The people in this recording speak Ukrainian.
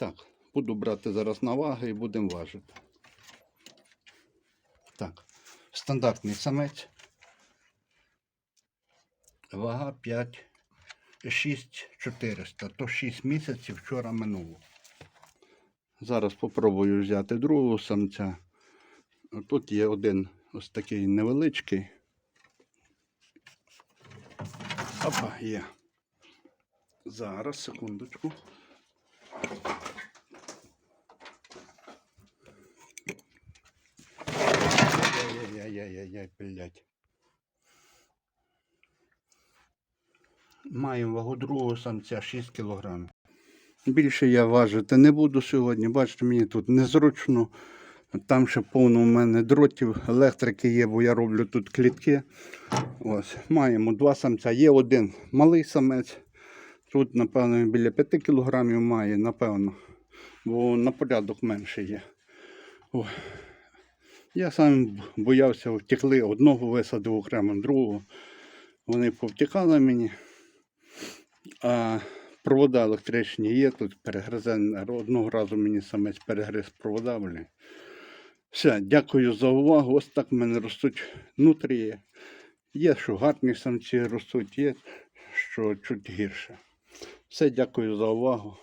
Так, буду брати зараз на ваги і будемо важити. Так, стандартний самець. Вага 5, 6 400, то 6 місяців вчора минуло. Зараз попробую взяти другого самця. Тут є один ось такий невеличкий. Опа, є. Зараз, секундочку. Яй-яй-яй-яй, блядь. Маємо вагу другого самця 6 кг. Більше я важити не буду сьогодні. Бачите, мені тут незручно. Там ще повно у мене дротів, електрики є, бо я роблю тут клітки. Ось, маємо два самця. Є один малий самець. Тут, напевно, біля 5 кілограмів має, напевно. Бо на порядок менше є. Ой. Я сам боявся, втекли, одного висадив окремо, другого. Вони повтікали мені. А провода електричні є, тут перегризе. Одного разу мені самець перегриз провода. Блін. Все, дякую за увагу. Ось так в мене ростуть нутрії. Є, що гарні самці ростуть, є, що чуть гірше. Все, дякую за увагу.